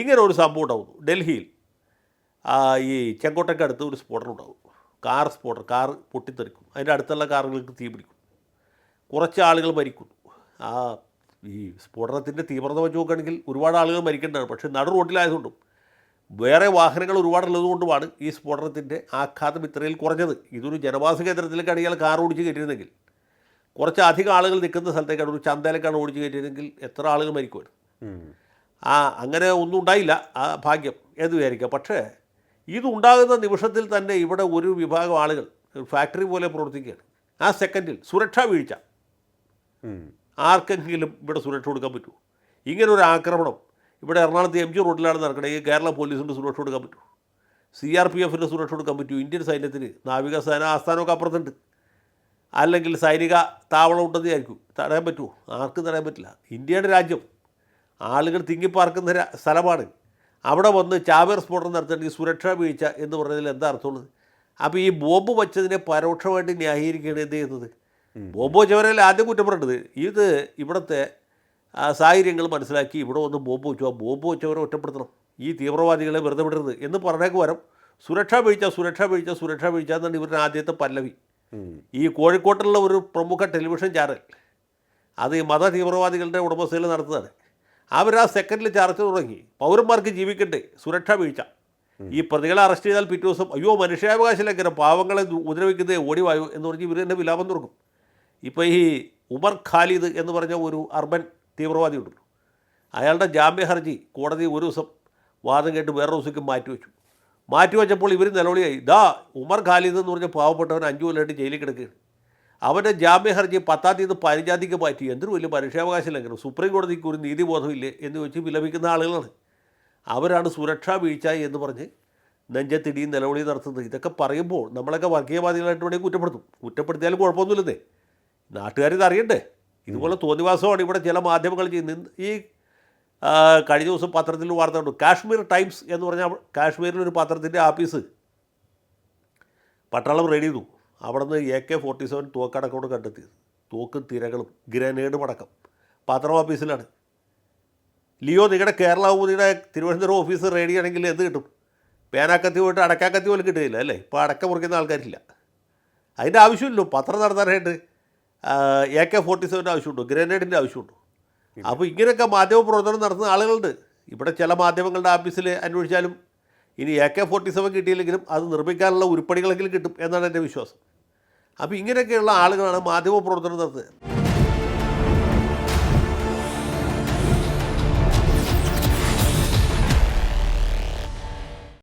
ഇങ്ങനെ ഒരു സംഭവം ഉണ്ടാവുന്നു. ഡൽഹിയിൽ ഈ ചെങ്കോട്ടയ്ക്ക് ഒരു സ്ഫോടനം ഉണ്ടാവും കാർ സ്ഫോടനം കാർ പൊട്ടിത്തെറിക്കും. അതിന്റെ അടുത്തുള്ള കാറുകൾക്ക് തീ പിടിക്കും. കുറച്ച് ആളുകൾ മരിക്കുന്നു. ആ ഈ സ്ഫോടനത്തിന്റെ തീവ്രത വെച്ച് നോക്കുകയാണെങ്കിൽ ഒരുപാട് ആളുകൾ മരിക്കേണ്ടതാണ്. പക്ഷേ നടു റോഡിലായതുകൊണ്ടും വേറെ വാഹനങ്ങൾ ഒരുപാടുള്ളതുകൊണ്ടുമാണ് ഈ സ്ഫോടനത്തിന്റെ ആഘാതം ഇത്രയിൽ കുറഞ്ഞത്. ഇതൊരു ജനവാസ കേന്ദ്രത്തിലേക്കാണ് ഇയാൾ കാർ ഓടിച്ച് കയറ്റിയിരുന്നെങ്കിൽ. കുറച്ച് അധികം ആളുകൾ നിൽക്കുന്ന സ്ഥലത്തേക്കാണ് ഒരു ചന്തയിലേക്കാണ് ഓടിച്ച് കയറ്റിയിരുന്നെങ്കിൽ എത്ര ആളുകൾ മരിക്കുമായിരുന്നു. ആ അങ്ങനെ ഒന്നും ഉണ്ടായില്ല ആ ഭാഗ്യം. എന്ന് വിചാരിക്കുക. പക്ഷേ ഇതുണ്ടാകുന്ന നിമിഷത്തിൽ തന്നെ ഇവിടെ ഒരു വിഭാഗം ആളുകൾ ഫാക്ടറി പോലെ പ്രവർത്തിക്കുകയാണ്. ആ സെക്കൻഡിൽ സുരക്ഷാ വീഴ്ച. ആർക്കെങ്കിലും ഇവിടെ സുരക്ഷ കൊടുക്കാൻ പറ്റുമോ? ഇങ്ങനെ ഒരു ആക്രമണം. ഇവിടെ എറണാകുളത്ത് എം ജി റോഡിലാണ് നടക്കുന്നത് ഈ കേരള പോലീസിന്റെ സുരക്ഷ കൊടുക്കാൻ പറ്റുമോ? സി ആർ പി എഫിന്റെ സുരക്ഷ കൊടുക്കാൻ പറ്റുമോ? ഇന്ത്യൻ സൈന്യത്തിന് നാവികസേന ആസ്ഥാനമൊക്കെ അപ്പുറത്തുണ്ട്. അല്ലെങ്കിൽ സൈനിക താവളം ഉണ്ടെന്ന് വിചാരിക്കും. തടയാൻ പറ്റുമോ? ആർക്കും തടയാൻ പറ്റില്ല. ഇന്ത്യയുടെ രാജ്യം ആളുകൾ തിങ്ങിപ്പാർക്കുന്ന സ്ഥലമാണ്. അവിടെ വന്ന് ചാവേർ സ്ഫോടനം നടത്തേണ്ടി സുരക്ഷാ വീഴ്ച എന്ന് പറഞ്ഞതിൽ എന്താ അർത്ഥമുള്ളത്? അപ്പോൾ ഈ ബോംബ് വച്ചതിനെ പരോക്ഷമായിട്ട് ന്യായീകരിക്കുകയാണ് എന്ത് ചെയ്യുന്നത്? ബോംബ് വെച്ചവരല്ല ആദ്യം കുറ്റപ്പെടേണ്ടത് ഇത് ഇവിടുത്തെ സാഹചര്യങ്ങൾ മനസ്സിലാക്കി ഇവിടെ വന്ന് ബോംബ് വെച്ചു. ആ ബോംബ് വെച്ചവരെ ഒറ്റപ്പെടുത്തണം. ഈ തീവ്രവാദികളെ വെറുതെ വിടരുത് എന്ന് പറഞ്ഞേക്ക് വരം സുരക്ഷാ വീഴ്ച സുരക്ഷാ വീഴ്ച സുരക്ഷാ വീഴ്ച എന്നാണ് ഇവരുടെ ആദ്യത്തെ പല്ലവി. ഈ കോഴിക്കോട്ടുള്ള ഒരു പ്രമുഖ ടെലിവിഷൻ ചാനൽ അത് ഈ മത തീവ്രവാദികളുടെ ഉടമസ്ഥയിൽ നടത്തുന്നതാണ്. അവർ ആ സെക്കൻഡിൽ ചർച്ച തുടങ്ങി. പൗരന്മാർക്ക് ജീവിക്കണ്ടേ? സുരക്ഷാ വീഴ്ച. ഈ പ്രതികളെ അറസ്റ്റ് ചെയ്താൽ പിറ്റേ ദിവസം അയ്യോ മനുഷ്യാവകാശ ലംഘനം പാവങ്ങളെ ഉപദ്രവിക്കുന്നത് ഓടിവായു എന്ന് പറഞ്ഞ് ഇവർ തന്നെ വിലാപം തുറക്കും. ഇപ്പോൾ ഈ ഉമർ ഖാലിദ് എന്ന് പറഞ്ഞ ഒരു അർബൻ തീവ്രവാദി ഉണ്ടല്ലോ അയാളുടെ ജാമ്യ ഹർജി കോടതി ഒരു ദിവസം വാദം കേട്ട് വേറെ ദിവസത്തേക്ക് മാറ്റിവെച്ചു മാറ്റിവെച്ചപ്പോൾ ഇവർ നിലവിളിയായി. ദാ ഉമർ ഖാലിദ് എന്ന് പറഞ്ഞ പാവപ്പെട്ടവൻ അഞ്ചു കൊല്ലമായിട്ട് ജയിലിൽ കിടക്കുകയാണ്. അവന്റെ ജാമ്യ ഹർജി പത്താം തീയതി പതിനഞ്ചാം തീയതിക്ക് മാറ്റി. എന്തൊരു വലിയ മനുഷ്യാവകാശ ലംഘനം സുപ്രീം കോടതിക്ക് ഒരു നീതിബോധമില്ലേ എന്ന് വെച്ച് വിലപിക്കുന്ന ആളുകളാണ്. അവരാണ് സുരക്ഷാ വീഴ്ച എന്ന് പറഞ്ഞ് നെഞ്ചത്തിടിയും നിലവിളി നടത്തുന്നത്. ഇതൊക്കെ പറയുമ്പോൾ നമ്മളൊക്കെ വർഗീയവാദികളായിട്ട് വേണമെങ്കിൽ കുറ്റപ്പെടുത്തും. കുറ്റപ്പെടുത്തിയാലും കുഴപ്പമൊന്നുമില്ലെന്നേ. നാട്ടുകാർ ഇത് അറിയണ്ടേ? ഇതുപോലെ തോന്നിവാസമാണ് ഇവിടെ ചില മാധ്യമങ്ങൾ ചെയ്യുന്നത്. ഈ കഴിഞ്ഞ ദിവസം പത്രത്തിൽ വാർത്ത കണ്ടു. കാശ്മീർ ടൈംസ് എന്ന് പറഞ്ഞാൽ കാശ്മീരിലൊരു പത്രത്തിന്റെ ആഫീസ് പട്ടാളം റെഡി ചെയ്തു. അവിടെ നിന്ന് എ കെ ഫോർട്ടി സെവൻ തോക്കടക്കോട് കണ്ടെത്തിയത് തോക്കും തിരകളും ഗ്രനേഡും അടക്കം. പത്രം ഓഫീസിലാണ്. ലിയോ നിങ്ങളുടെ കേരള ഭൂമിയുടെ തിരുവനന്തപുരം ഓഫീസ് റെഡി ആണെങ്കിൽ എന്ത് കിട്ടും? പേനാക്കത്തി പോയിട്ട് അടക്കാക്കത്തി പോലും കിട്ടുകയില്ല അല്ലേ? ഇപ്പോൾ അടക്ക മുറിക്കുന്ന ആൾക്കാരില്ല. അതിന്റെ ആവശ്യമില്ലോ പത്രം നടത്താനായിട്ട്. എ കെ ഫോർട്ടി സെവന്റെ ആവശ്യമുണ്ടോ? ഗ്രനേഡിന്റെ ആവശ്യമുണ്ടോ? അപ്പോൾ ഇങ്ങനെയൊക്കെ മാധ്യമ പ്രവർത്തനം നടത്തുന്ന ആളുകളുണ്ട്. ഇവിടെ ചില മാധ്യമങ്ങളുടെ ഓഫീസിൽ അന്വേഷിച്ചാലും ഇനി എ കെ ഫോർട്ടി സെവൻ കിട്ടിയില്ലെങ്കിലും അത് നിർമ്മിക്കാനുള്ള ഉരുപ്പടികളെങ്കിലും കിട്ടും എന്നാണ് എന്റെ വിശ്വാസം. അപ്പോൾ ഇങ്ങനെയൊക്കെയുള്ള ആളുകളാണ് മാധ്യമ പ്രവർത്തനം നടത്തുന്നത്.